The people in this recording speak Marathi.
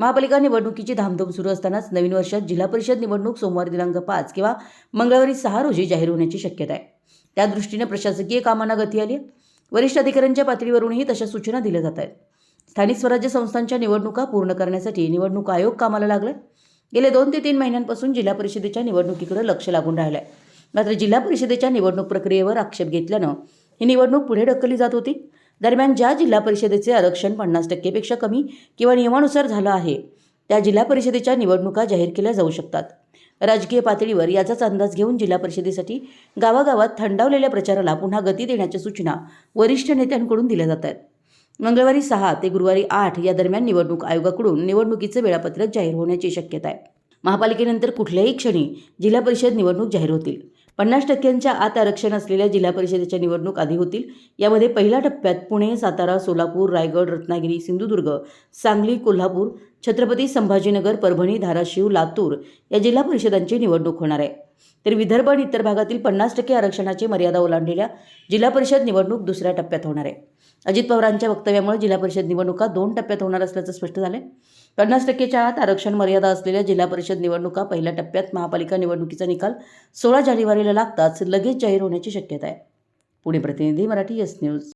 महापालिका निवडणुकीची धामधूम सुरू असतानाच नवीन वर्षात जिल्हा परिषद निवडणूक सोमवारी दिनांक पाच किंवा मंगळवारी सहा रोजी जाहीर होण्याची शक्यता आहे. त्या दृष्टीने प्रशासकीय कामांना गती आली वरिष्ठ अधिकाऱ्यांच्या पातळीवरूनही तशा सूचना दिल्या जात आहेत. स्थानिक स्वराज्य संस्थांच्या निवडणुका पूर्ण करण्यासाठी निवडणूक आयोग कामाला लागलाय. गेले दोन ते तीन महिन्यांपासून जिल्हा परिषदेच्या निवडणुकीकडे लक्ष लागून राहिलं आहे मात्र जिल्हा परिषदेच्या निवडणूक प्रक्रियेवर आक्षेप घेतल्यानं ही निवडणूक पुढे ढकलली जात होती. दरम्यान ज्या जिल्हा परिषदेचे आरक्षण पन्नास टक्केपेक्षा कमी किंवा नियमानुसार झालं आहे त्या जिल्हा परिषदेच्या निवडणुका जाहीर केल्या जाऊ शकतात. राजकीय पातळीवर याचाच अंदाज घेऊन जिल्हा परिषदेसाठी गावागावात थंडावलेल्या प्रचाराला पुन्हा गती देण्याच्या सूचना वरिष्ठ नेत्यांकडून दिल्या जात आहेत. मंगळवारी सहा ते गुरुवारी आठ या दरम्यान निवडणूक आयोगाकडून निवडणुकीचं वेळापत्रक जाहीर होण्याची शक्यता आहे. महापालिकेनंतर कुठल्याही क्षणी जिल्हा परिषद निवडणूक जाहीर होतील. पन्नास टक्क्यांच्या आत आरक्षण असलेल्या जिल्हा परिषदेच्या निवडणूक आधी होतील. यामध्ये पहिल्या टप्प्यात पुणे सातारा सोलापूर रायगड रत्नागिरी सिंधुदुर्ग सांगली कोल्हापूर छत्रपती संभाजीनगर परभणी धाराशिव लातूर या जिल्हा परिषदांची निवडणूक होणार आहे. तर विदर्भ आणि इतर भागातील पन्नास टक्के आरक्षणाची मर्यादा ओलांडलेल्या जिल्हा परिषद निवडणूक दुसऱ्या टप्प्यात होणार आहे. अजित पवारांच्या वक्तव्यामुळे जिल्हा परिषद निवडणुका दोन टप्प्यात होणार असल्याचं स्पष्ट झालंय. पन्नास टक्केच्या आत आरक्षण मर्यादा असलेल्या जिल्हा परिषद निवडणुका पहिल्या टप्प्यात महापालिका निवडणुकीचा निकाल सोळा जानेवारीला लागताच लगेच जाहीर होण्याची शक्यता आहे. पुणे प्रतिनिधी मराठी यस न्यूज.